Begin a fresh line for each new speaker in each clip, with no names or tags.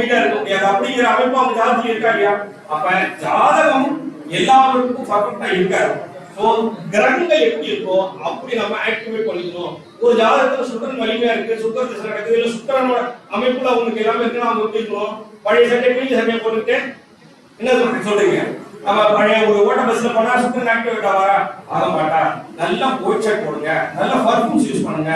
கம்ப்ளீட்டா இருக்க முடியாது அப்படிங்கிற அமைப்பு அவங்க ஜாதகத்துல இருக்கா இல்லையா? அப்ப ஜாதகம் எல்லாருக்கும் பர்ஃபெக்டா இருக்காது. ஸோ கிரகங்கள் எப்படி இருக்கோ அப்படி நம்ம ஆக்டிவேட் பண்ணிக்கணும். ஒரு ஜாதகத்துல சுக்கரன் வலிமையா இருக்கு. சுக்கர திசை நடக்குது. இல்ல சுக்கரனோட அமைப்புல உங்களுக்கு எல்லாமே இருக்கு. அவங்க எப்படி இருக்கணும்? பழைய சட்டை கிழிஞ்ச சட்டையை போட்டுட்டு என்ன சொல்றீங்க? நம்ம பழைய ஒரு ஓட்ட பஸ்ல போனா சுக்கரன் ஆக்டிவேட் ஆவாரா ஆக மாட்டா. நல்லா கோட் போடுங்க. நல்ல பர்ஃபியூம்ஸ் யூஸ் பண்ணுங்க.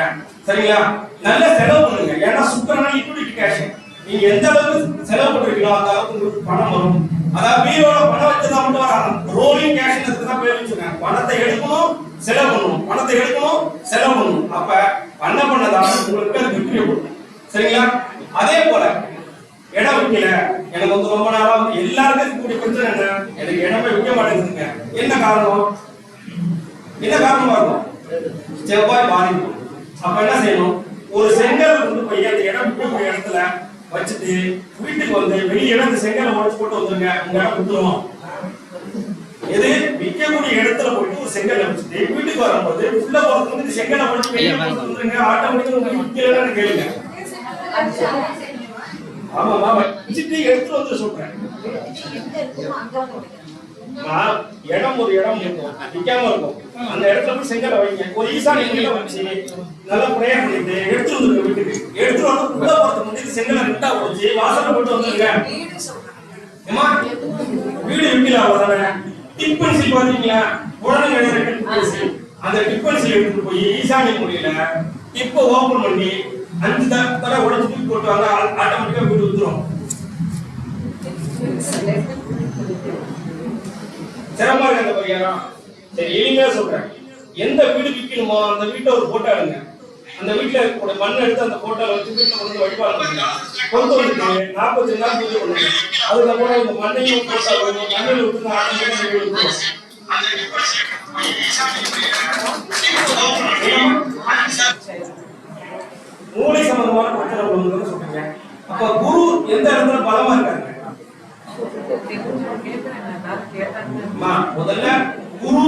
சரிங்களா? நல்ல செலவு பண்ணுங்க. ஏன்னா சுக்கரனா லிக்விடிட்டி கேஷ் நீங்க எந்த அளவுக்கு செலவு பண்றீங்களோ அந்த அளவுக்கு உங்களுக்கு பணம் வரும். அதாவது பீரோல பணம் வச்சதா மட்டும் வராது ரோலிங் கேஷ் தான் பேர் வச்சிருக்காங்க பணத்தை எடுக்கணும் செலவு பண்ணணும். பணத்தை எடுக்கணும் செலவு பண்ணணும். அப்ப பண்ண பண்ணதான் உங்களுக்கு அது வெற்றியை கொடுக்கும். சரிங்களா? அதே போல இடம் விற்கல எனக்கு வந்து ரொம்ப நாளா எல்லாருமே எல்லாருக்கும் இருக்கக்கூடிய பிரச்சனை என்ன? எனக்கு இடமே விற்க மாட்டேங்குதுங்க. என்ன காரணம்? என்ன காரணமா இருக்கும்? செவ்வாய் பாதிப்பு. அப்ப என்ன செய்யணும்? ஒரு செங்கல் வந்து போய் அந்த இடம் விற்கக்கூடிய இடத்துல வச்சுட்டு வீட்டுக்கு வந்து வெளியே அந்த செங்கலை உடச்சு போட்டு வந்துருங்க. உங்க இடம் வித்துரும் எது? விற்கக்கூடிய இடத்துல போயிட்டு ஒரு செங்கலை வச்சுட்டு வீட்டுக்கு வரும்போது உள்ள போறதுக்கு வந்து செங்கலை உடச்சு வெளியே போட்டு வந்துருங்க. ஆட்டோமேட்டிக்கா உங்களுக்கு விற்கலன்னு கேளுங்க. ஆமாமா. வச்சுட்டு எடுத்துட்டு வந்து சொல்றேன். இடம் ஒரு இடம் இருக்கும். விற்காம இருக்கும். அந்த இடத்துல போய் செங்கலை வைங்க. ஒரு ஈசானி மூலையில வச்சு நல்லா ப்ரேயர் பண்ணிட்டு எடுத்து வந்துருங்க வீட்டுக்கு. எடுத்து வந்து உள்ள போறதுக்கு முன்னாடி செங்கலை ரெண்டா போச்சு வாசல்ல போட்டு வந்துருங்க. ஏமா வீடு விற்கல உடனே டிப்பன்சி பாத்தீங்களா உடனே டிப்பன்சி அந்த டிப்பன்சி எடுத்துட்டு போய் ஈசானி முடியல இப்ப ஓபன் பண்ணி அஞ்சு தடவை உடைச்சு தூக்கி போட்டு வாங்க. ஆட்டோமேட்டிக்கா வீடு வித்துரும் சிரமமா இருக்கு அந்த பரிகாரம் சரி எளிமையா சொல்றேன். எந்த வீடு விற்கணுமோ அந்த வீட்டை ஒரு போட்டோ எடுங்க. அந்த வீட்டுல இருக்கக்கூடிய மண் எடுத்து அந்த போட்டோல வச்சு வீட்டுல கொண்டு வந்து வழிபாடு கொண்டு வந்து நாற்பத்தி நாள் பூஜை பண்ணுங்க அதுக்கப்புறம் இந்த மண்ணையும் போட்டோ மண்ணில் விட்டு வீடு மூளை சம்பந்தமான பிரச்சனை சொல்றீங்க. அப்ப குரு எந்த இடத்துல பலமா இருக்காங்க முதல்ல குரு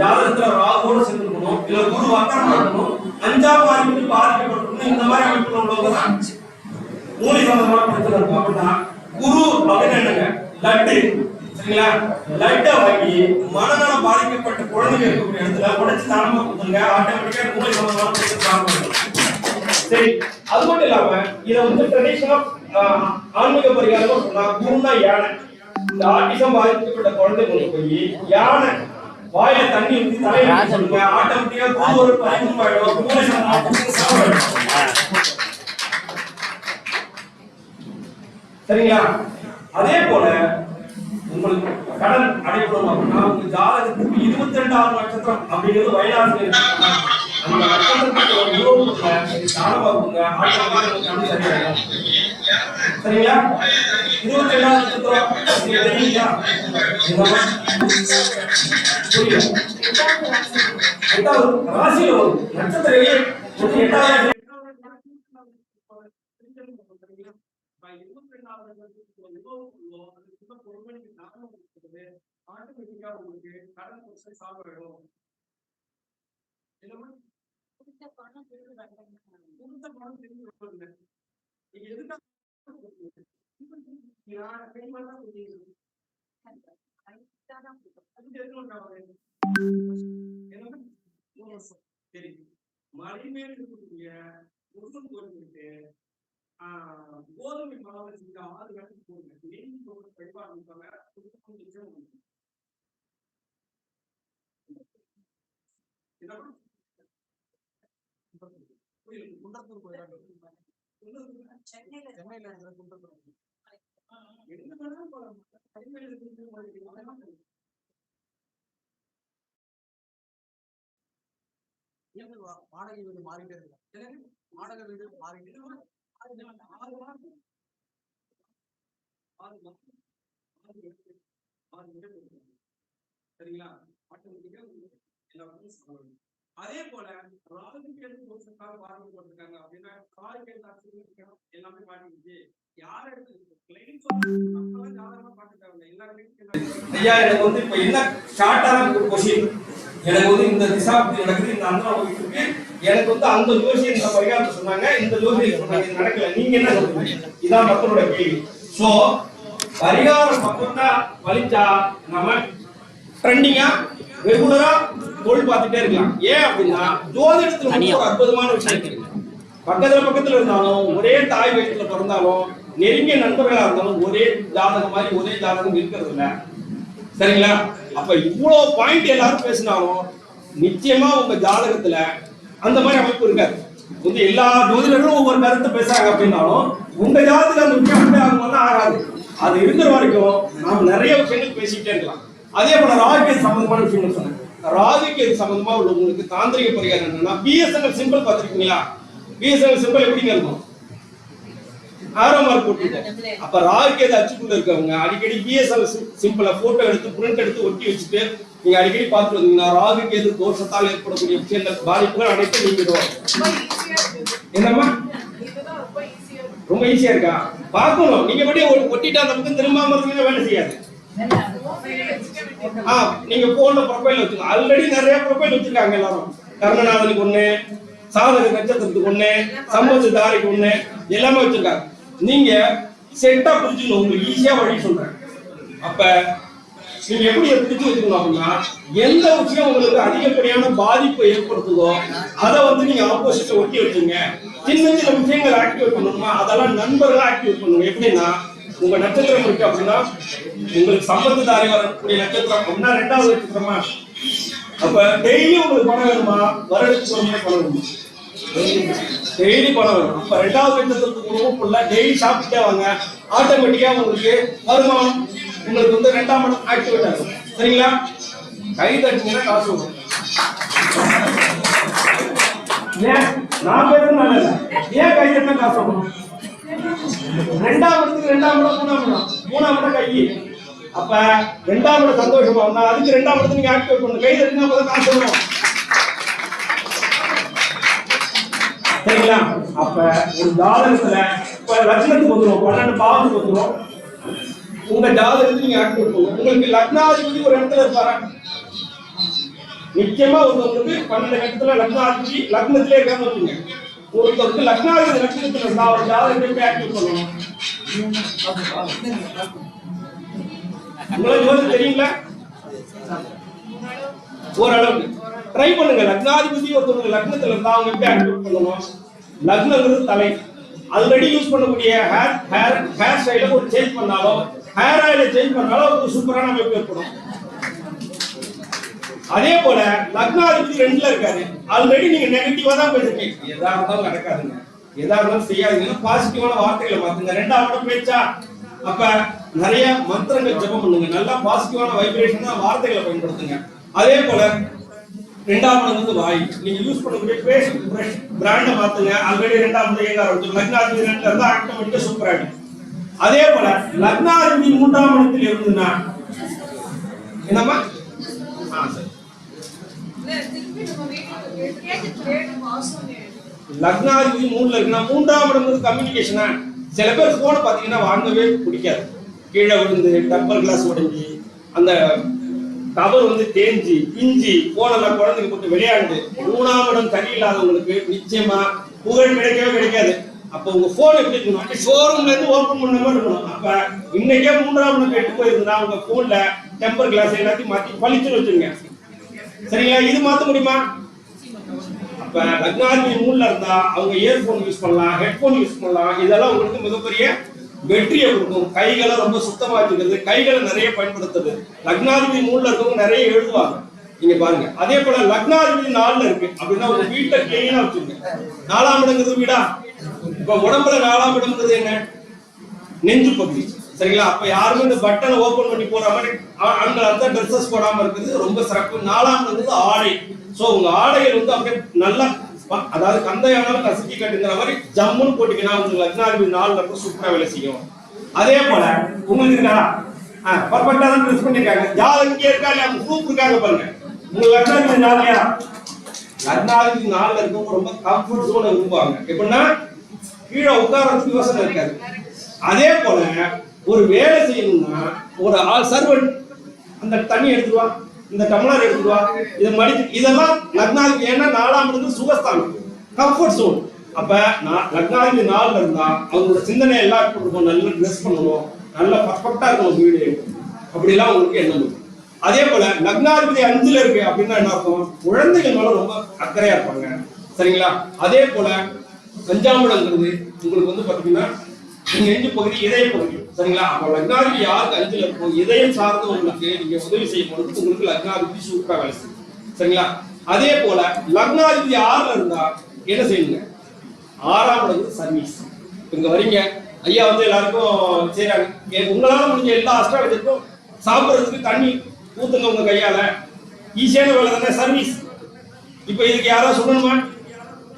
ஜாதகத்துல ராகுவோட சேர்ந்துக்கணும் இல்ல குரு வக்கரமா அஞ்சாம் அறிவுக்கு பாதிக்கப்பட்டிருக்கணும். இந்த மாதிரி அமைப்புல உள்ளவங்க தான். மூளை சம்பந்தமான பிரச்சனை இருக்கும் அப்படின்னா குரு அப்படின்னு என்னங்க? லட்டு. சரிங்களா? லட்டை வாங்கி மனநலம் பாதிக்கப்பட்ட குழந்தைங்க இருக்கக்கூடிய இடத்துல உடைச்சு தானமா கொடுத்துருங்க. ஆட்டோமேட்டிக்கா மூலி சம்பந்தமான பிரச்சனை சரி. அது மட்டும் இல்லாம இதை வந்து ட்ரெடிஷனல் ஆன்மீக பரிகாரமா சொன்னா குருனா யானை. இந்த ஆட்டிசம் பாதிக்கப்பட்ட குழந்தை கொண்டு போய் யானை வாயில தண்ணி ஊத்தி தலையில ஊத்தி சொல்லுங்க. ஆட்டோமேட்டிக்கா குரு ஒரு பரிமாணம் ஆயிடும். சரிங்களா? அதே போல உங்களுக்கு கடன் அடைக்கணும் அப்படின்னா உங்க ஜாதகத்துக்கு இருபத்தி ரெண்டாவது நட்சத்திரம் அப்படிங்கிறது வயலாசி இருக்கு அந்த ஒரு உறவுல தானமாக்குங்க உங்களுக்கு கடன் சரியாயிடும். சரிங்களா இருபத்தி ரெண்டாவது நட்சத்திரம் தெரியுங்களா புரியல எட்டாவது ராசியில வரும் நட்சத்திரம் எட்டாவது ஆட்டோமேட்டிக்கா உங்களுக்கு கடன் பிரச்சனை சால்வ் ஆயிடும் மலை மேல் இருக்கக்கூடிய முருகன் கோயிலுக்கு ஆஹ் கோதுமை மாவு செஞ்ச ஆறு கணக்கு போடுங்க. நெய் போட்டு வழிபாடு பண்ணுவாங்க கொடுத்து நிச்சயம் பண்ணுங்க. என்னமா? புரியல. குன்றத்தூர் கோயில் சென்னையில இருக்கிற குன்றத்தூர் எங்க வேணாலும் போலாம். கைமேல இருக்கிற
வாடகை வீடு மாறிட்டே இருக்கு. வாடகை வீடு மாறிட்டே
ஆறு மாசம், ஆறு மாசம். ஆறு. சரிங்களா? ஆட்டோமேட்டிக்கா எல்லாருக்கும் சம்பளம் அதே போல ராகுகேது தோஷத்தால் பாதிக்கப்பட்டிருக்காங்க அப்படின்னா காய்கறி தாக்கம் எல்லாமே பாதிக்குது யார ஐயா எனக்கு வந்து இப்ப என்ன ஷார்ட்டான கொஸ்டின் எனக்கு வந்து இந்த திசாப்தி நடக்குது இந்த அந்தரம் இருக்கு. எனக்கு வந்து அந்த ஜோசியர் இந்த பரிகாரத்தை சொன்னாங்க. இந்த ஜோசியர் சொன்னாங்க இது நடக்கல. நீங்க என்ன சொல்றீங்க? இதான் மக்களோட கேள்வி. சோ பரிகாரம் பக்கம்னா வலிச்சா நம்ம ட்ரெண்டிங்கா ரெகுலரா தொழில் பார்த்துட்டே இருக்கலாம். ஏன் அப்படின்னா ஜோதிடத்துல வந்து ஒரு அற்புதமான விஷயம் இருக்கு. பக்கத்துல பக்கத்துல இருந்தாலும் ஒரே தாய் வயிற்றுல பிறந்தாலும் நெருங்கிய நண்பர்களா இருந்தாலும் ஒரே ஜாதகம் மாதிரி ஒரே ஜாதகம் இருக்கிறது இல்ல. சரிங்களா? அப்ப இவ்வளவு பாயிண்ட் எல்லாரும் பேசினாலும் நிச்சயமா உங்க ஜாதகத்துல அந்த மாதிரி அமைப்பு இருக்காது. வந்து எல்லா ஜோதிடர்களும் ஒவ்வொரு கருத்தை பேசுறாங்க அப்படின்னாலும் உங்க ஜாதகத்துல அந்த விஷயம் அப்படி ஆகும்போது ஆகாது. அது இருக்கிற வரைக்கும் நாம நிறைய விஷயங்கள் பேசிக்கிட்டே இருக்கலாம். அதே போல ராகுகேது சம்பந்தமான விஷயங்கள் சொன்னேன் ராகுகேது சம்பந்தமா உள்ளவங்களுக்கு தாந்திரிக பரிகாரம் என்னன்னா பிஎஸ்என்எல் சிம்பிள் பார்த்திருக்கீங்களா? பிஎஸ்என்எல் சிம்பிள் எப்படிங்க இருக்கும்? ஆரோ மார்க் போட்டுருக்கோம். அப்ப ராகுகேது அச்சுக்குள்ள இருக்கவங்க அடிக்கடி பிஎஸ்எல் சிம்பிளா போட்டோ எடுத்து பிரிண்ட் எடுத்து ஒட்டி வச்சுட்டு நீங்க அடிக்கடி பார்த்து வந்தீங்கன்னா ராகுகேது தோஷத்தால் ஏற்படக்கூடிய விஷயங்கள் பாதிப்புகள் அனைத்தும் நீங்கிடும். என்னம்மா? ரொம்ப ஈஸியா இருக்கா? பார்க்கணும். நீங்க படி ஒட்டிட்டு அந்த பக்கம் திரும்பாம இருந்தீங்கன்னா வேலை செய்யாது. ஆ நீங்க போன்ல ப்ரொஃபைல் வச்சுக்கோங்க ஆல்ரெடி நிறைய ப்ரொஃபைல் வச்சிருக்காங்க எல்லாரும். கர்ணநாதனுக்கு ஒண்ணு சாதக நட்சத்திரத்துக்கு ஒண்ணு சம்பவத்து தாரிக்கு ஒண்ணு எல்லாமே வச்சிருக்காங்க. நீங்க செட்டா புரிஞ்சுக்கணும். உங்களுக்கு ஈஸியா வழி சொல்றேன். அப்ப நீங்க எப்படி பிடிச்சு வச்சுக்கணும் அப்படின்னா எந்த விஷயம் உங்களுக்கு அதிகப்படியான பாதிப்பை ஏற்படுத்துதோ அதை வந்து நீங்க ஆப்போசிட்ல ஒட்டி வச்சுங்க. சின்ன சின்ன விஷயங்கள் ஆக்டிவேட் பண்ணணுமா? அதெல்லாம் நண்பர்கள் ஆக்டிவேட் பண்ணுங்க எப்படின்னா உங்க நட்சத்திரம் இருக்கு அப்படின்னா உங்களுக்கு சம்பந்ததாரி வரக்கூடிய நட்சத்திரம் அப்படின்னா ரெண்டாவது நட்சத்திரமா? அப்ப டெய்லி உங்களுக்கு பணம் வேணுமா? வருடத்துக்கு ஒரு முறை பணம் வேணுமா? டெய்லி பணம் வேணும். அப்ப ரெண்டாவது நட்சத்திரத்துக்கு உணவு ஃபுல்லா டெய்லி சாப்பிட்டே வாங்க. ஆட்டோமேட்டிக்கா உங்களுக்கு வருமானம் உங்களுக்கு வந்து ரெண்டாம் இடம் ஆக்டிவேட் ஆகும் சரிங்களா? கை தட்டிங்கன்னா காசு வரும். ஏன்? நான் பேசுறது நல்லது. ஏன் கை தட்டினா காசு வரும்? ரெண்டாம் இடத்துக்கு ரெண்டாம் இடம் மூணாம் இடம். மூணாம் இடம் கை. அப்ப ரெண்டாம் இடம் சந்தோஷமா வந்தா அதுக்கு ரெண்டாம் இடத்துல நீங்க ஆக்டிவேட் பண்ணணும் கை தட்டினா அப்பதான் காசு வரும். சரிங்களா? அப்ப ஒரு ஜாதகத்துல இப்ப லக்னத்துக்கு வந்துடும் பன்னெண்டு பாவத்துக்கு வந்துரும் உங்க ஜாதகத்துக்கு நீங்க ஆக்டிவேட் பண்ணுங்க. உங்களுக்கு லக்னாதிபதி ஒரு இடத்துல இருப்பாரா? நிச்சயமா ஒருத்தவங்களுக்கு பன்னெண்டு கட்டத்துல லக்னாதிபதி லக்னத்திலே இருக்கான்னு வச்சுங்க ஒருத்தருக்கு லக்னாதிபதி லட்சணத்துல இருந்தா ஒரு ஜாதகத்தை போய் ஆக்டிவேட் பண்ணணும்? உங்களுக்கு யோசிச்சு தெரியுங்களா ஓரளவுக்கு. ட்ரை பண்ணுங்க. லக்னாதிபதி ஒருத்தவங்க லக்னத்தில் இருந்தா அவங்க எப்படி ஆக்டிவ் பண்ணணும். லக்னங்கிறது தலை. ஆல்ரெடி யூஸ் பண்ணக்கூடிய ஹேர் ஹேர் ஹேர் ஸ்டைல ஒரு சேஞ்ச் பண்ணாலோ ஹேர் ஆயில சேஞ்ச் பண்ணாலோ ஒரு சூப்பரான அமைப்பு ஏற்படும். அதே போல லக்னாதிபதி ரெண்டுல இருக்காரு. ஆல்ரெடி நீங்க நெகட்டிவா தான் பேசுறீங்க எதா இருந்தாலும் நடக்காதுங்க. எதா இருந்தாலும் செய்யாதுங்க. பாசிட்டிவான வார்த்தைகளை மாத்துங்க. ரெண்டாவது பேச்சா அப்ப நிறைய மந்திரங்கள் ஜெபம் பண்ணுங்க. நல்லா பாசிட்டிவான வைப்ரேஷன் தான் வார்த்தைகளை பயன்படுத்துங்க. அதே போல ரெண்டாம் வந்து வாய். நீங்க யூஸ் பண்ணக்கூடிய பேஸ் பிரஷ் பிராண்ட பார்த்துங்க ஆல்ரெடி ரெண்டாவது இடம் எங்க ஆரம்பிச்சு லக்னாதிபதி ரெண்டுல இருந்தா ஆட்டோமேட்டிக்கா சூப்பர் ஆயிடும். அதே போல லக்னாதிபதி மூன்றாம் இடத்தில் இருந்துன்னா என்னம்மா? ஆ சரி. லக்னாதிபதி மூணுல இருக்குன்னா மூன்றாம் இடம் கம்யூனிகேஷனா சில பேர் போனை பார்த்தீங்கன்னா வாங்கவே பிடிக்காது. கீழே விழுந்து டப்பர் கிளாஸ் உடஞ்சி அந்த கவர் வந்து தேஞ்சி பிஞ்சி போனெல்லாம் குழந்தைங்க போட்டு விளையாண்டு மூணாம் இடம் சரியில்லாதவங்களுக்கு நிச்சயமா புகழ் கிடைக்கவே கிடைக்காது. அப்ப உங்க போன் எப்படி இருக்கணும்? அப்படி ஷோரூம்ல இருந்து ஓபன் பண்ண மாதிரி இருக்கணும். அப்ப இன்னைக்கே மூன்றாம் இடம் கெட்டு போயிருந்தா உங்க போன்ல டெம்பர் கிளாஸ் எல்லாத்தையும் மாத்தி பளிச்சுன்னு வச்சுருங்க. சரிங்களா? இது மாத்த முடியுமா? அப்ப லக்னாதிபதி மூணுல இருந்தா அவங்க இயர்போன் யூஸ் பண்ணலாம் ஹெட்போன் யூஸ் பண்ணலாம். இதெல்லாம் உங்களுக்கு மிகப்பெரிய வெற்றியை கொடுக்கும். கைகளை ரொம்ப சுத்தமா வச்சுக்கிறது கைகளை நிறைய பயன்படுத்துறது. லக்னாதிபதி மூணுல இருக்கவங்க நிறைய எழுதுவாங்க. நீங்க பாருங்க. அதே போல லக்னாதிபதி நாலுல இருக்கு. அப்படின்னா உங்க வீட்டை கிளீனா வச்சுங்க நாலாம் இடங்கிறது வீடா? இப்ப உடம்புல நாலாம் இடம்ங்கிறது என்ன? நெஞ்சு பகுதி. சரிங்களா? அப்ப யாருமே இந்த பட்டனை ஓபன் பண்ணி போற மாதிரி ஆண்கள் அந்த ட்ரெஸ்ஸஸ் போடாம இருக்குது ரொம்ப சிறப்பு. நாலாம் வந்து ஆடை. சோ உங்க ஆடைகள் வந்து அப்படியே நல்லா அதாவது கந்தையானாலும் கசக்கி கட்டுங்கிற மாதிரி ஜம்முன்னு போட்டீங்கன்னா உங்களுக்கு லக்னாதிபதி நாலு இருந்து சூப்பரா வேலை செய்யும். அதே போல உங்களுக்கு இருக்காரா பர்ஃபெக்டா தான் ட்ரெஸ் பண்ணிருக்காங்க. யார் இங்கே இருக்கா இல்லையா? ப்ரூஃப் இருக்காங்க பாருங்க. உங்களுக்கு லக்னாதிபதி நாளையா லக்னாதிபதி நாலுல இருக்கவங்க ரொம்ப கம்ஃபர்ட் ஜோனை விரும்புவாங்க எப்படின்னா கீழே உட்காரத்துக்கு யோசனை இருக்காது. அதே போல ஒரு வேலை செய்யணும்னா ஒரு ஆள் சர்வன் அந்த தண்ணி எடுத்துட்டு இந்த டம்ளர் எடுத்துட்டு இதை மடிச்சு இதெல்லாம் லக்னாதிபதி ஏன்னா நாலாம் இருந்து சுகஸ்தானம் கம்ஃபர்ட் சோன் அப்ப நான் லக்னாதிபதி நாள் இருந்தா அவங்களோட சிந்தனை எல்லாம் எப்படி இருக்கும் நல்லா ட்ரெஸ் பண்ணணும் நல்லா பர்ஃபெக்டா இருக்கணும் வீடு. அப்படிலாம் உங்களுக்கு எண்ணம் அதே போல லக்னாதிபதி அஞ்சுல இருக்கு அப்படின்னா என்ன அர்த்தம்? குழந்தைகள் மேல ரொம்ப அக்கறையா இருப்பாங்க. சரிங்களா? அதே போல அஞ்சாம் இடங்கிறது உங்களுக்கு வந்து பாத்தீங்கன்னா நெஞ்சு பகுதி இதய பகுதி. சரிங்களா? அப்போ லக்னாதிபதி யாருக்கு அஞ்சுல இருக்கும் இதயம் சார்ந்து உங்களுக்கு நீங்க உதவி செய்யும் பொழுது உங்களுக்கு லக்னாதிபதி சூப்பரா வேலை செய்யும். சரிங்களா? அதே போல லக்னாதிபதி ஆறுல இருந்தா என்ன செய்யுங்க ஆறாம் இடம் சர்வீஸ் இங்க வரீங்க. ஐயா வந்து எல்லாருக்கும் செய்யறாங்க உங்களால முடிஞ்ச எல்லா அஸ்ட்ராலஜருக்கும் சாப்பிடுறதுக்கு தண்ணி ஊத்துங்க உங்க கையால. ஈஸியான வேலை தானே சர்வீஸ் இப்போ இதுக்கு யாராவது சொல்லணுமா?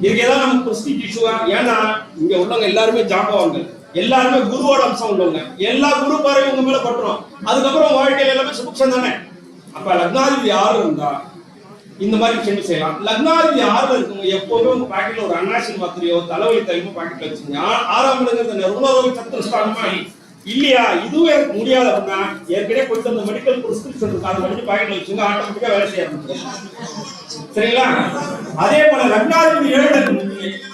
இதுக்கு ஏதாவது நமக்கு பிரஸ்டீஜ் இஷ்யூவா ஏன்னா இங்க உள்ளவங்க எல்லாருமே ஜாம்பவாங்க எல்லாருமே குருவோட அம்சம் உள்ளவங்க எல்லா குரு பார்வையும் உங்க மேல பட்டுரும். அதுக்கப்புறம் வாழ்க்கையில எல்லாமே சுபிக்ஷம் தானே? அப்ப லக்னாதிபதி ஆறு இருந்தா? இந்த மாதிரி விஷயங்கள் செய்யலாம். லக்னாதிபதி ஆறுல இருக்கவங்க எப்போதும் உங்க பாக்கெட்ல ஒரு அன்னாசின் மாத்திரையோ தலைவலி தலைமோ பாக்கெட்ல வச்சுங்க ஆறாம் இடங்கிறது நிர்மலரோக சத்துருஷ்டானமா இல்லையா? இதுவே எனக்கு முடியாது அப்படின்னா ஏற்கனவே கொஞ்சம் அந்த மெடிக்கல் பிரிஸ்கிரிப்ஷன் இருக்கு. அதை படிச்சு பாக்கெட்ல வச்சுங்க ஆட்டோமேட்டிக்கா வேலை செய்ய ஆரம்பிச்சிடும் சரிங்களா? அதே போல லக்னாதிபதி ஏழு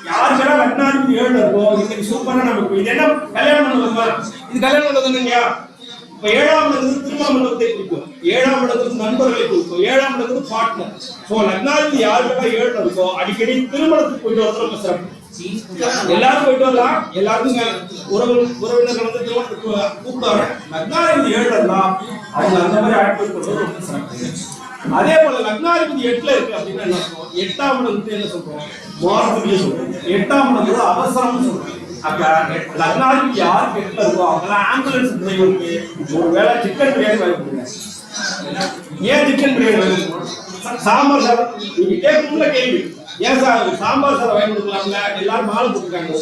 யாருக்கெல்லாம் லக்னாதிபதி ஏழு இருக்கோ இன்னைக்கு சூப்பரா நமக்கு இது என்ன கல்யாணம் பண்ணுவோமா இது கல்யாணம் பண்ணது இல்லையா இப்ப ஏழாம் இடத்துல திருமண மண்டபத்தை குறிக்கும். ஏழாம் இடத்துல நண்பர்களை குறிக்கும். ஏழாம் இடத்துல பார்ட்னர் சோ லக்னாதிபதி யாருக்கெல்லாம் ஏழு இருக்கோ அடிக்கடி திருமணத்துக்கு போயிட்டு வரது ரொம்ப சிறப்பு. எல்லாரும் போயிட்டு வரலாம். எல்லாருக்கும் உறவு உறவினர்கள் வந்து திருமணத்துக்கு கூப்பிடுவாங்க. லக்னாதிபதி ஏழு இருந்தா அவங்க அந்த மாதிரி ஆட்கள் பண்ணுறது ரொம்ப சிறப்பு. அதே போல லக்னாதிபதி எட்டுல இருக்கு அப்படின்னா என்ன? அர்த்தம்? எட்டாம் இடம் என்ன சொல்றோம்? மாரத்துலயே சொல்றோம். எட்டாம் இடம் அவசரம்னு சொல்றோம். அப்ப லக்னாதிபதி யார் எட்டுல இருக்கோ ஆம்புலன்ஸ் டிரைவருக்கு ஒரு வேளை சிக்கன் பிரியாணி வாங்கி கொடுங்க ஏன் சிக்கன் பிரியாணி வாங்கி சாம்பார் சாதம். நீங்க கேட்கணும்ல கேள்வி. ஏன் சார் சாம்பார் சாதம் வாங்கி கொடுக்கலாம்ல? எல்லாரும் மாலை போட்டுருக்காங்க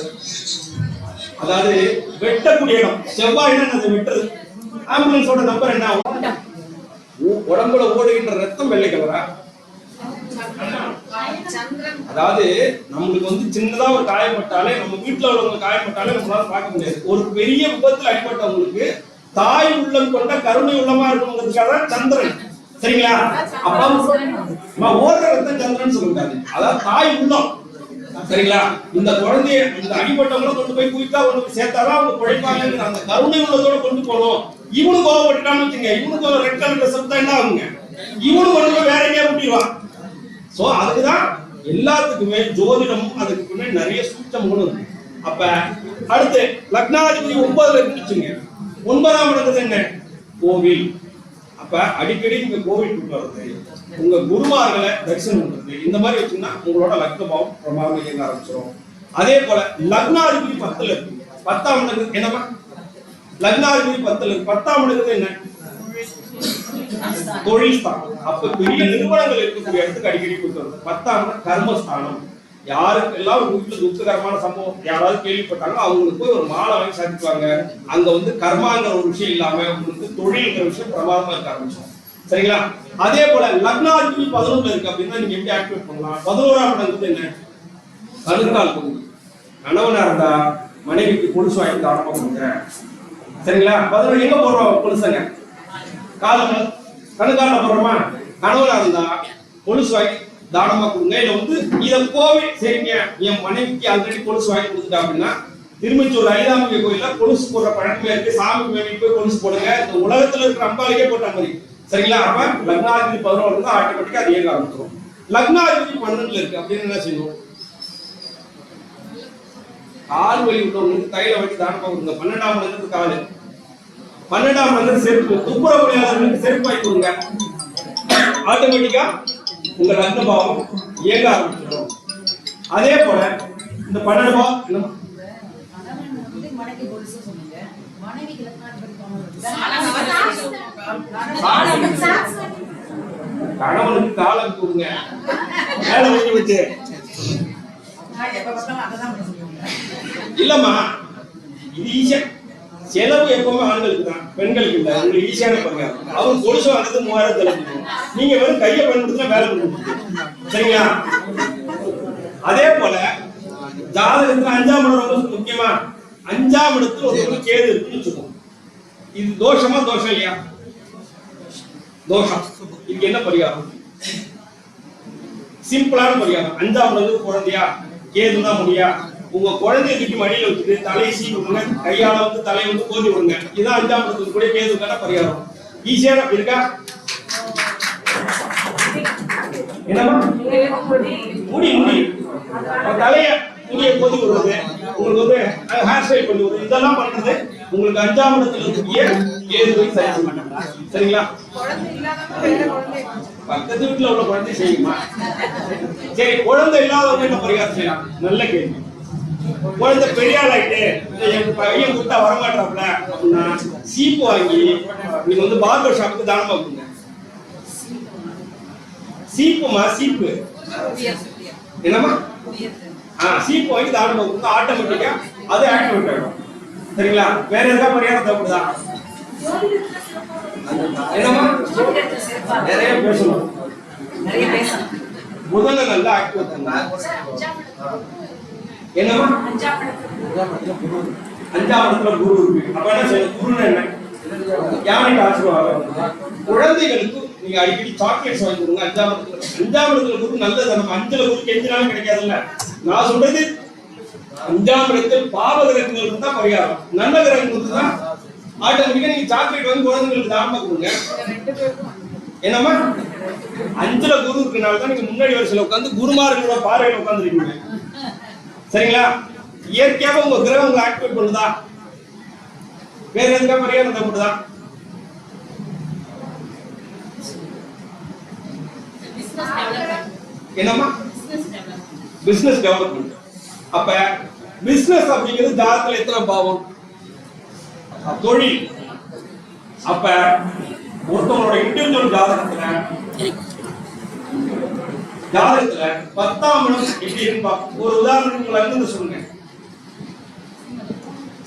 அதாவது வெட்டக்கூடிய இடம். செவ்வாய் அதை வெட்டுறது. ஆம்புலன்ஸோட நம்பர் என்ன உடம்புல ஓடுகின்ற ரத்தம் வெள்ளை கலரா அதாவது நம்மளுக்கு வந்து சின்னதா ஒரு காயப்பட்டாலே நம்ம வீட்டுல உள்ளவங்க காயப்பட்டாலே நம்மளால பார்க்க முடியாது. ஒரு பெரிய விபத்துல அடிப்பட்டவங்களுக்கு தாய் உள்ளம் கொண்ட கருணை உள்ளமா இருக்கணுங்கிறதுக்காக தான் சந்திரன். சரிங்களா? அப்பா ஓடுற ரத்தம் சந்திரன் சொல்லிருக்காரு அதாவது தாய் உள்ளம். சரிங்களா? இந்த குழந்தைய இந்த அடிபட்டவங்கள கொண்டு போய் குயிக்கா கொண்டு சேர்த்தாதான் அவங்க பிழைப்பாங்க அந்த கருணை உள்ளதோட கொண்டு போகணும். இவனு கோவப்பட்டான்னு வச்சுங்க இவனுக்கு ரெட் கலர் ட்ரெஸ் தான் என்ன ஆகுங்க? இவனு கொண்டு போய் வேற எங்கேயா விட்டுருவான் சோ அதுக்குதான் எல்லாத்துக்குமே ஜோதிடமும் அதுக்குமே நிறைய சூட்சமும் இருக்கு. அப்ப அடுத்து லக்னாதிபதி ஒன்பதுல இருந்துச்சுங்க. ஒன்பதாம் இடத்துல என்ன? கோவில். அப்ப அடிக்கடி நீங்க கோவில் கூட்டு உங்க குருமார்களை தரிசனம் பண்றது. இந்த மாதிரி வச்சீங்கன்னா உங்களோட லக்னபாவம் பிரமாதம் இயங்க ஆரம்பிச்சிடும் அதே போல லக்னாதிபதி பத்துல இருக்கு. பத்தாம் இடத்துக்கு என்னப்பா லக்னாதிபதி பத்துல இருக்கு. பத்தாம் இடத்துல என்ன? தொழில் ஸ்தானம் அப்ப பெரிய நிறுவனங்கள் இருக்கக்கூடிய இடத்துக்கு அடிக்கடி கொடுத்தாங்க பத்தாம் கர்மஸ்தானம். யாருக்கெல்லாம் எல்லாரும் வீட்டுல துக்ககரமான சம்பவம் யாராவது கேள்விப்பட்டாங்க அவங்களுக்கு போய் ஒரு மாலை வாங்கி சாதிப்பாங்க. அங்க வந்து கர்மாங்கிற ஒரு விஷயம் இல்லாம உங்களுக்கு தொழில்ங்கிற விஷயம் பிரமாதமா இருக்க ஆரம்பிச்சோம் சரிங்களா? அதே போல லக்னாதிபதி பதினொன்று இருக்கு அப்படின்னா நீங்க எப்படி ஆக்டிவேட் பண்ணலாம்? பதினோராம் இடம் வந்து என்ன? கருத்தால் பகுதி கணவனா இருந்தா மனைவிக்கு கொலுசு வாங்கி தானமா கொடுங்க. சரிங்களா? பதினொன்று எங்க போறோம் கொலுசங்க? கால கணுக்கால போடுறோமா கணவனா இருந்தா கொலுசு வாங்கி தானமா கொடுங்க. இல்ல வந்து இத கோவில் சரிங்க என் மனைவிக்கு ஆல்ரெடி கொலுசு வாங்கி கொடுத்துட்டா அப்படின்னா திருமச்சூர் ஐதாமிக கோயில கொலுசு போடுற பழக்கமே இருக்கு. சாமி வேலைக்கு போய் கொலுசு போடுங்க. இந்த உலகத்துல இருக்கிற அம்பாலிக்கே போட்ட மாதிரி. சரிங்களா? அப்ப லக்னாதிபதி பதினோரு தான் ஆட்டோமேட்டிக்கா அது இயங்க ஆரம்பிச்சிடும் லக்னாதிபதி பன்னெண்டுல இருக்கு. அப்படின்னு என்ன செய்யணும் கால் வலி உள்ளவங்களுக்கு தைல வலி தானமா கொடுங்க. பன்னெண்டாம் இடத்துக்கு காலு. பன்னெண்டாம் வந்து செருப்பு துப்புரவு பணியாளர்களுக்கு செருப்பு கொடுங்க ஆட்டோமேட்டிக்கா உங்க ரத்த பாவம் இயங்க ஆரம்பிச்சிடும். அதே போல இந்த பன்னெண்டு பாவம் கணவனுக்கு காலம் கொடுங்க. வேலை முடிஞ்சு வச்சு இல்லம்மா இது ஈஸியா. செலவு எப்பவுமே ஆண்களுக்கு தான் பெண்களுக்கு இல்லை. உங்களுக்கு ஈஸியான பங்க அவங்க கொலுசு வாங்குறது மூவாயிரம் செலவு நீங்க வந்து கையை பயன்படுத்தினா வேலை பண்ணுங்க சரிங்களா? அதே போல ஜாதகத்துல அஞ்சாம் இடம் ரொம்ப முக்கியமா? அஞ்சாம் இடத்துல ஒரு கேது இருக்குன்னு வச்சுக்கோங்க. இது தோஷமா தோஷம் இல்லையா? தோஷம். இதுக்கு என்ன பரிகாரம்? சிம்பிளான பரிகாரம். அஞ்சாம் இடம் குழந்தையா கேது தான் முடியா? உங்க குழந்தைய தூக்கி மடியில வச்சுட்டு தலையை சீவி விடுங்க. கையால வந்து தலையை வந்து கோதி விடுங்க. இதான் அஞ்சாம் இடத்துக்கு கூட கேதுக்கான பரிகாரம். ஈஸியா இருக்கா? என்னம்மா? முடி முடி. உங்க தலைய முடிய கோதி விடுறது உங்களுக்கு வந்து ஹேர் ஸ்டைல் பண்ணி விடுறது இதெல்லாம் பண்றது உங்களுக்கு அஞ்சாம் இடத்துல இருக்கக்கூடிய கேதுவை சரி பண்ண சரிங்களா? பக்கத்து வீட்டுல உள்ள குழந்தை செய்யுமா? சரி குழந்தை இல்லாதவங்க என்ன பரிகாரம் செய்யலாம்? நல்ல கேள்வி. குழந்தை பெரிய ஆள் ஆயிட்டு என் பையன் கொடுத்தா வரமாட்டாப்ல அப்படின்னா சீப்பு வாங்கி நீங்க வந்து பார்பர் ஷாப்புக்கு தானமா கொடுங்க. சீப்புமா சீப்பு. என்னம்மா? ஆ சீப்பு வாங்கி தானமா கொடுங்க. ஆட்டோமேட்டிக்கா அது ஆக்டிவேட் ஆகும் சரிங்களா? வேற எதாவது பரிகாரம் தேவைப்படுதா? என்னம்மா? நிறைய பேசணும்.
நிறைய பேசணும்.
நல்லா ஆக்டிவேட் பண்ணுங்க. என்னம்மா அஞ்சாம் இடத்துல குரு இருக்கு. அப்ப என்ன செய்யணும்? குருன்னு என்ன? யானைக்கு ஆசீர்வாதம். குழந்தைகளுக்கு நீங்க அடிக்கடி சாக்லேட்ஸ் வாங்கி கொடுங்க அஞ்சாம் இடத்துல. அஞ்சாம் இடத்துல குரு நல்லது நம்ம அஞ்சுல குரு கெஞ்சினாலும் கிடைக்காதுல்ல. நான் சொல்றது அஞ்சாம் இடத்தில் பாவ கிரகங்களுக்கு தான் பரிகாரம். நல்ல கிரகங்களுக்கு தான். ஆட்டோமேட்டிக்கா நீங்க சாக்லேட் வாங்கி குழந்தைங்களுக்கு தானமா கொடுங்க. என்னம்மா? அஞ்சுல குரு இருக்கனால தான் நீங்க முன்னாடி வரிசையில உட்காந்து குருமார்களோட பார்வையில உட்காந்துருக்கீங்க சரிங்களா? இயற்கையாக உங்க கிரகம் உங்களை ஆக்டிவேட் பண்ணுதா? வேற எந்த பரிகாரம் தேவைப்படுதா என்னம்மா? பிசினஸ் டெவலப்மெண்ட் அப்ப பிசினஸ் அப்படிங்கிறது ஜாதகத்துல எத்தனை பாவம்? தொழில். அப்ப ஒருத்தவங்களோட இண்டிவிஜுவல் ஜாதகத்துல ஜாதகத்துல பத்தாம் இடம் எப்படி இருப்பா ஒரு உதாரணத்துக்கு உங்களை அங்கிருந்து சொல்லுங்க.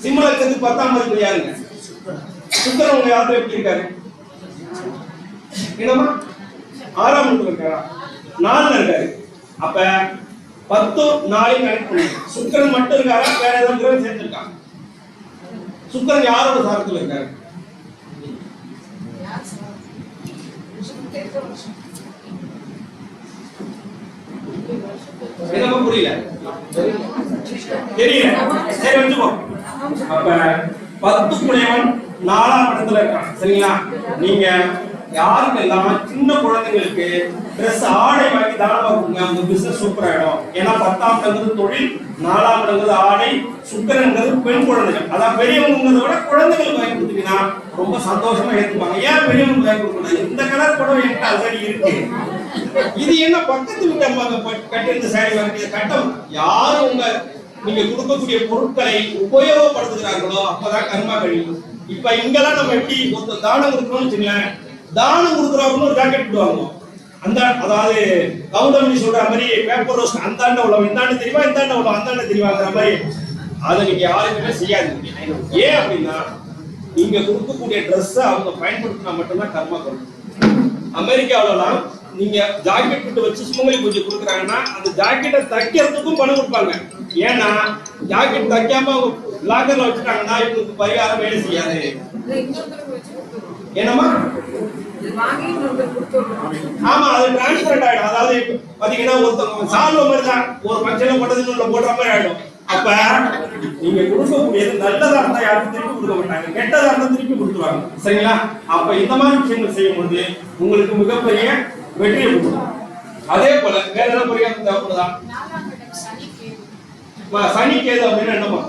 சிம்ம லட்சத்துக்கு பத்தாம் இடத்துல யாருங்க? சுக்கரன் உங்க யாத்திரை எப்படி இருக்காரு? என்னமா ஆறாம் இடத்துல இருக்காரா? நாலுல இருக்காரு. அப்ப பத்து நாளையும் கனெக்ட் பண்ணுங்க. சுக்கரன் மட்டும் இருக்காரா? வேற ஏதாவது கிரகம் சேர்ந்திருக்காங்க சுக்கரன் யாரோட சாரத்தில் இருக்காரு? என்னம்மா புரியல. தெரியல சரி வச்சுக்கோ. அப்ப பத்து குணையவன் நாலாம் இடத்துல இருக்கான். சரிங்களா? நீங்க யாருக்கெல்லாம் சின்ன குழந்தைங்களுக்கு ட்ரெஸ் ஆடை வாங்கி தானமா கொடுங்க. அந்த பிசினஸ் சூப்பர் ஆயிடும். ஏன்னா பத்தாம் இடங்கிறது தொழில் நாலாம் இடங்கிறது ஆடை சுக்கரங்கிறது பெண் குழந்தைகள். அதான் பெரியவங்கிறத விட குழந்தைகளுக்கு வாங்கி கொடுத்தீங்கன்னா ரொம்ப சந்தோஷமா ஏத்துப்பாங்க. ஏன் பெரியவங்களுக்கு வாங்கி கொடுக்கணும் இந்த கலர் படம் என்கிட்ட ஆல்ரெடி இருக்கு. இது என்ன பக்கத்து வீட்டு கட்டிருந்த சாரி வாங்கிய கட்டம். யாரும் உங்க நீங்க கொடுக்கக்கூடிய பொருட்களை உபயோகப்படுத்துகிறார்களோ அப்பதான் கர்மா கழியும். இப்ப இங்கெல்லாம் நம்ம எப்படி ஒருத்தர் தானம் கொடுக்கணும்னு வச்சுங்களேன் தானம் கொடுக்குறவங்க ஒரு ஜாக்கெட் விடுவாங்க அந்த அதாவது கௌதமி சொல்ற மாதிரி பேப்பர் ரோஸ்ட் அந்தாண்ட உள்ளவன் இந்தாண்ட தெரியுமா இந்தாண்ட உள்ளவன் அந்தாண்ட தெரியுமாங்கிற மாதிரி அதை நீங்க யாருக்குமே செய்யாதீங்க ஏன் அப்படின்னா நீங்க கொடுக்கக்கூடிய ட்ரெஸ் அவங்க பயன்படுத்தினா மட்டும்தான் கர்மா கழியும். அமெரிக்காவிலலாம் நீங்க ஜாக்கெட் விட்டு வச்சு சுமங்கலி பூஜை கொடுக்குறாங்கன்னா அந்த ஜாக்கெட்டை தைக்கிறதுக்கும் பணம் கொடுப்பாங்க. ஏன்னா ஜாக்கெட் தைக்காம அவங்க லாக்கர்ல வச்சுட்டாங்கன்னா இவங்களுக்கு பரிகாரம் வேலை செய்யாது. என்னம்மா? ஆமா அது டிரான்ஸ்பரண்ட் ஆயிடும். அதாவது பாத்தீங்கன்னா ஒருத்தவங்க சால்வ மாதிரி தான் ஒரு பஞ்சல போட்டதுன்னு உள்ள போடுற மாதிரி ஆயிடும். அப்ப நீங்க கொடுக்கக்கூடியது நல்லதா இருந்தா யாரும் திருப்பி கொடுக்க மாட்டாங்க. கெட்டதா இருந்தா திருப்பி கொடுத்துருவாங்க. சரிங்களா? அப்ப இந்த மாதிரி விஷயங்கள் செய்யும்போது உங்களுக்கு மிகப்பெரிய வெற்றியை கொடுக்கும் அதே போல வேற என்ன பரிகாரம் தேவைப்படுதா சனி கேது அப்படின்னு என்னமா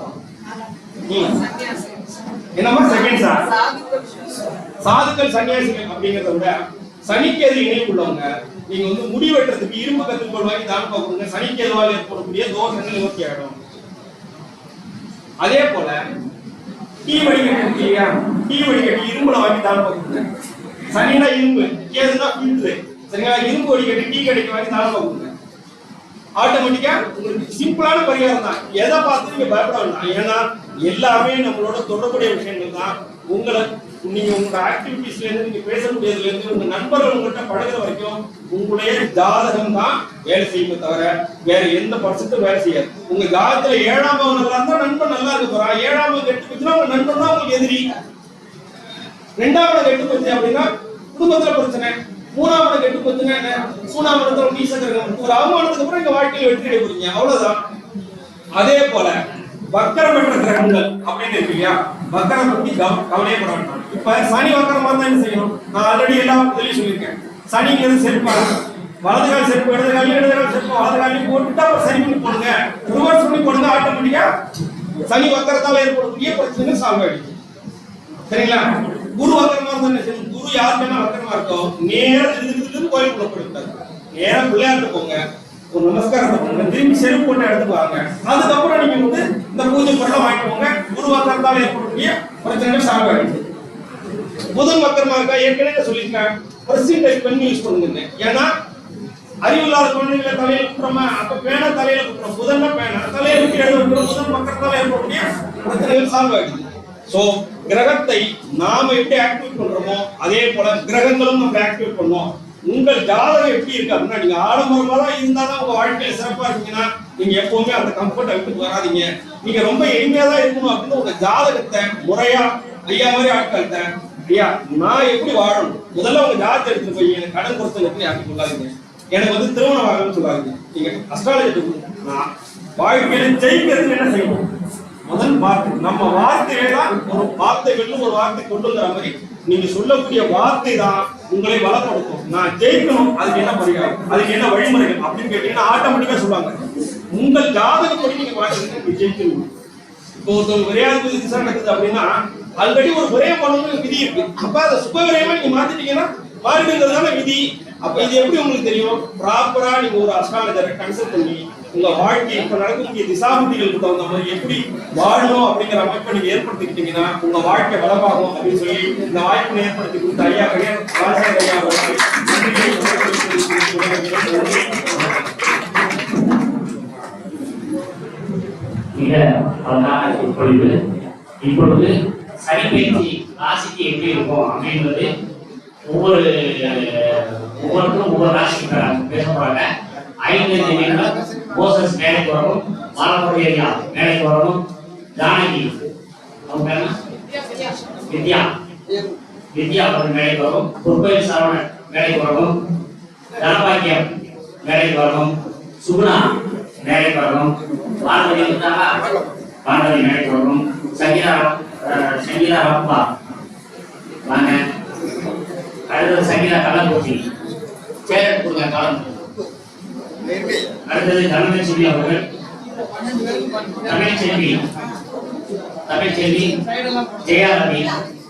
ம். என்னம்மா? செகண்ட்ஸா? சாதுக்கள் சன்னியாசிகள் அப்படிங்கறத விட சனிக்கேது இணைப்புள்ளவங்க நீங்க வந்து முடி வெட்டுறதுக்கு இரும்பு கத்துக்கோள் வாங்கி தானம் பார்க்கணுங்க சனிக்கேதுவால் ஏற்படக்கூடிய தோஷங்கள் நிவர்த்தி ஆகிடும் அதே போல டீ வடிகட்டி இருக்கு இல்லையா? டீ வடிகட்டி இரும்புல வாங்கி தானம் பார்க்கணுங்க சனினா இரும்பு கேதுனா ஃபில்ட்ரு சரிங்களா? இரும்பு வடிகட்டி டீ கடைக்கு வாங்கி தானம் போகுங்க ஆட்டோமேட்டிக்கா உங்களுக்கு சிம்பிளான பரிகாரம் தான். எதை பார்த்து நீங்க பயப்பட வேண்டாம் ஏன்னா எல்லாமே நம்மளோட தொடர்புடைய விஷயங்கள் தான். உங்களை நீங்க உங்களோட ஆக்டிவிட்டிஸ்ல இருந்து நீங்க பேசக்கூடியதுல இருந்து உங்க நண்பர்கள் உங்கள்கிட்ட பழகிற வரைக்கும் உங்களுடைய ஜாதகம் தான் வேலை செய்யுமே தவிர வேற எந்த பட்சத்தும் வேலை செய்யாது. உங்க ஜாதகத்துல ஏழாம் பவனங்களா இருந்தா நண்பன் நல்லா இருக்க போறான் ஏழாம் பாவம் கெட்டு போச்சுன்னா உங்க நண்பன் தான் உங்களுக்கு எதிரி. ரெண்டாவது கெட்டு போச்சு அப்படின்னா குடும்பத்துல பிரச்சனை. மூணாம் கெட்டு போச்சுன்னா என்ன மூணாம் இடத்துல நீசங்கிரகம் கிரகம் ஒரு அவமானத்துக்கு அப்புறம் எங்க வாழ்க்கையில வெற்றி அடைய போறீங்க. அவ்வளவுதான். அதே போல வக்கரம் பெற்ற கிரகங்கள் அப்படின்னு இருக்கு இல்லையா? வக்கரம் பத்தி கவ- பட வேண்டாம். இப்ப சனி வக்கரமா தான் என்ன செய்யணும் நான் ஆல்ரெடி எல்லா சொல்லி சொல்லியிருக்கேன். சனிங்கிறது செருப்பா? வலது கால் செருப்பு இடது கால் இடது கால் செருப்பு வலது காலையும் போட்டுட்டா சரி பண்ணி போடுங்க. ரிவர்ஸ் பண்ணி போடுங்க ஆட்டோமேட்டிக்கா சனி வக்கரத்தால ஏற்படக்கூடிய பிரச்சனை சால்வ் ஆயிடுச்சு சரிங்களா? குரு வக்கரமா இருந்தா குரு யாருக்கு என்ன வக்கரமா இருக்கோ நேரம் இருந்து கோயிலுக்குள்ள போயிட்டாரு நேரம் விளையாட்டு போங்க. ஒரு நமஸ்காரத்தை பண்ணுங்க. திரும்பி செருப்பு போட்டு எடுத்து வாங்க. அதுக்கப்புறம் நீங்க வந்து இந்த பூஜை பொருளை வாங்கிட்டு போங்க. குரு வக்கரத்தால் ஏற்படக்கூடிய பிரச்சனைகள் சால்வ் ஆயிடுச்சு புதன் வக்கரமா இருக்கா? ஏற்கனவே சொல்லியிருக்கேன். சொல்லியிருக்கேன் டைப் பண்ணி யூஸ் பண்ணுங்க ஏன்னா அறிவில்லாத குழந்தைகளை தலையில குற்றமா அப்ப பேனா தலையில குற்றம் புதன்னா பேனா. தலையில குத்தி எழுத வைக்கிறோம் புதன் மக்கத்தால ஏற்படக்கூடிய பிரச்சனைகள் சால்வ் ஆகிடுது சோ கிரகத்தை நாம எப்படி ஆக்டிவேட் பண்றோமோ அதே போல கிரகங்களும் நம்ம ஆக்டிவேட் பண்ணுவோம். உங்கள் ஜாதகம் எப்படி இருக்கு அப்படின்னா நீங்க ஆடம்பரமா தான் இருந்தாதான் உங்க வாழ்க்கையில சிறப்பா இருக்கீங்கன்னா நீங்க எப்பவுமே அந்த கம்ஃபர்ட் விட்டு வராதீங்க. நீங்க ரொம்ப எளிமையா தான் இருக்கணும் அப்படின்னு உங்க ஜாதகத்தை முறையா ஐயா மாதிரி ஆட்கள்கிட்ட ஐயா நான் எப்படி வாழணும்? முதல்ல உங்க ஜாதகத்தை எடுத்து போய் எனக்கு கடன் கொடுத்து எப்படி யாருக்கு சொல்லாதீங்க? எனக்கு வந்து திருமணம் ஆகணும்னு சொல்லாதீங்க. நீங்க அஸ்ட்ராலஜி நான் வாழ்க்கையில ஜெயிக்கிறதுக்கு என்ன செய்யணும்? முதல் வார்த்தை. நம்ம வார்த்தையை தான் ஒரு வார்த்தை வெல்லும் ஒரு வார்த்தை கொண்டு வர மாதிரி. நீங்க சொல்லக்கூடிய வார்த்தை தான் உங்களை வளப்படுத்தும். நான் ஜெயிக்கணும் அதுக்கு என்ன பரிகாரம்? அதுக்கு என்ன வழிமுறைகள்? அப்படின்னு கேட்டீங்கன்னா ஆட்டோமேட்டிக்கா சொல்லுவாங்க. உங்கள் ஜாதகப்படி நீங்க வாழ்க்கை நீங்க ஜெயிக்கணும். இப்போ ஒருத்தவங்க விரையாது திசை நடக்குது அப்படின்னா ஆல்ரெடி ஒரு விரைய பண்ணணும் விதி இருக்கு. அப்ப அதை சுப விரையமா நீங்க மாத்திட்டீங்கன்னா மாறிடுங்கிறதான விதி. அப்ப இது எப்படி உங்களுக்கு தெரியும்? ப்ராப்பரா நீங்க ஒரு அஸ்ட்ராலஜரை கன்சல்ட் பண்ணி உங்க வாழ்க்கை இப்ப நடக்கக்கூடிய திசாபுத்திகளுக்கு தகுந்த மாதிரி எப்படி வாழணும் அப்படிங்கிற அமைப்பை நீங்க ஏற்படுத்திக்கிட்டீங்கன்னா உங்க வாழ்க்கை வளமாகும் அப்படின்னு சொல்லி இந்த வாய்ப்பை ஏற்படுத்தி கொடுத்த ஐயா கல்யாணம் ஐயா
மிக அழகான இப்பொழுது சனிப்பயிற்சி ராசிக்கு எப்படி இருக்கும் அப்படின்றது ஒவ்வொரு ஒவ்வொருத்தரும் ஒவ்வொரு ராசிக்கு பேச போறாங்க. ஐந்து நிமிடங்கள் மோசஸ் மேலைக்கு வரணும். மாலமுடி ஐயா மேலைக்கு வரணும். ஜானகி. அவங்க பேர் வித்யா. வித்யா அவர்கள் மேலைக்கு வரும் பொற்கோயில் சரவணன் மேலைக்கு வரணும். தனபாக்கியம் மேலைக்கு வரணும். சுகுணா மேலைக்கு வரணும். பாரதி பாரதி பார்வதி வரணும். சங்கீதா சங்கீதா ரப்பா வாங்க. அடுத்தது சங்கீதா கள்ளக்குறிச்சி. சேரன் கொடுங்க கலம் அடுத்தது தமிழ் செல்வி அவர்கள். தமிழ் செல்வி. தமிழ் செல்வி. ஜெயாரவி.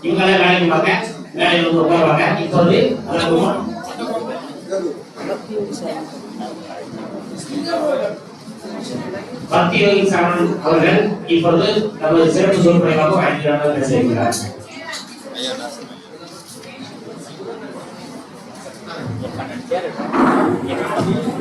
இவங்களே வேலைக்கு வாங்க வேலைக்கு வந்து உட்காருவாங்க. இப்போது அதற்கு முன் பக்தி யோகி சரவணன் அவர்கள் இப்பொழுது நமது சிறப்பு சொற்பொழிவாக ஐந்து நிமிடங்கள் பேச இருக்கிறார்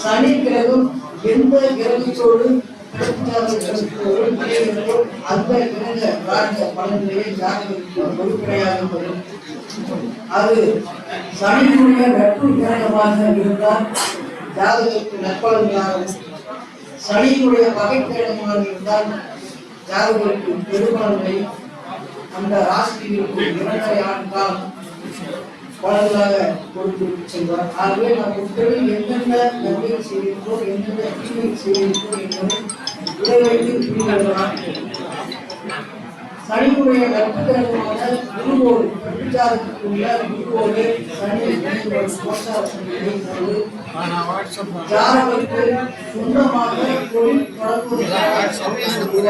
சனி கிரகம் எந்த கிரகத்தோடு அந்த கிரக ராஜ பலன்களே ஜாதகத்தில் வெளிப்படையாக வரும் அது சனியினுடைய நட்பு கிரகமாக இருந்தால் ஜாதகத்துக்கு நற்பலன்களாகவும் சனியினுடைய பகை கிரகமாக இருந்தால் ஜாதகருக்கு பெருமளவை அந்த ராசியில் இருக்கும் இரண்டரை ஆண்டு காலம் கொடுத்து செல்வார் ஆகவே நாம் பொறுத்தவரை எந்தெந்த நன்மை செய்திருக்கிறோம் எந்தெந்த தீமை செய்திருக்கிறோம் என்பதை இடைவெளி புரிந்துள்ளலாம் சனியுடைய நட்புகிரகமான குருவோடு பிரச்சாரத்துக்குள்ள குருவோடு சனி சொந்தமாக தொழில் தொடர்பு